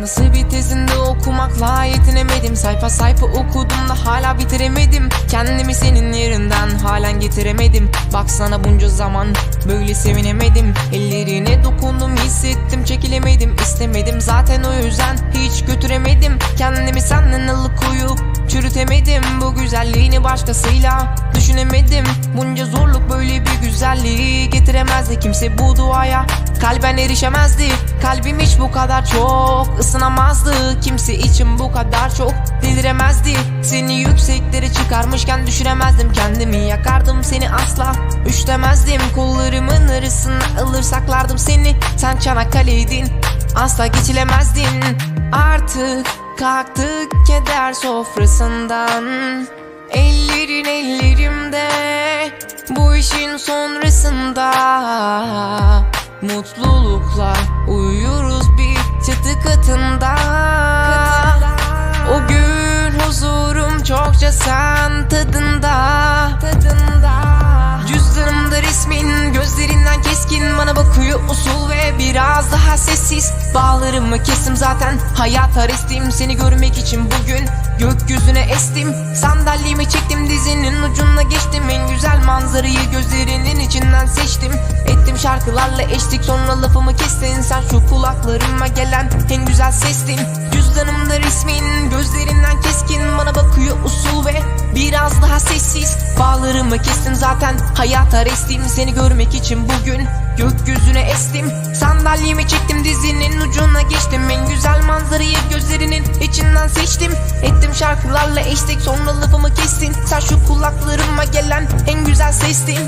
Nasıl bir tezinde okumakla yetinemedim Sayfa sayfa okudum da hala bitiremedim. Kendimi senin yerinden halen getiremedim. Baksana bunca zaman böyle sevinemedim. Ellerine dokundum hissettim çekilemedim. İstemedim Zaten o yüzden hiç götüremedim. Kendimi senden alıkoyup çürütemedim. Bu güzelliğini başkasıyla düşünemedim. Bunca zorluk böyle bir güzelliği getiremezdi Kimse bu duaya. Kalben erişemezdi Kalbim hiç bu kadar çok. Isınamazdı Kimse için bu kadar çok deliremezdi. Seni yükseklere çıkarmışken düşüremezdim. Kendimi yakardım seni asla üşlemezdim Kollarımın arasına alır saklardım seni. Sen Çanakkale'ydin asla geçilemezdin. Artık kalktık keder sofrasından Ellerin ellerimde Bu işin sonrasında. Mutlulukla uyuyoruz bir çatı katında. O gün huzurum çokça sen tadında. Cüzdanımda resmin gözlerinden keskin Bana bakıyor usul ve biraz daha sessiz. Bağlarımı kestim zaten. Hayat arestim. Seni görmek için bugün gökyüzüne estim. Sandalyemi çektim dizinin ucuna geçtim En güzel manzarayı gözlerinin içinden seçtim. Ettim şarkılarla eşlik sonra lafımı kestin. Sen şu kulaklarıma gelen en güzel sestin. Cüzdanımda resmin gözlerinden keskin. Bana bakıyor usul ve biraz daha sessiz. Bağlarımı kestim zaten hayat arestim Seni görmek için bugün gökyüzüne estim. Sandalyemi çektim dizinin ucuna geçtim manzarayı gözlerinin içinden seçtim. Ettim şarkılarla eşlik sonra lafımı kestin. Sen şu kulaklarıma gelen en güzel sestin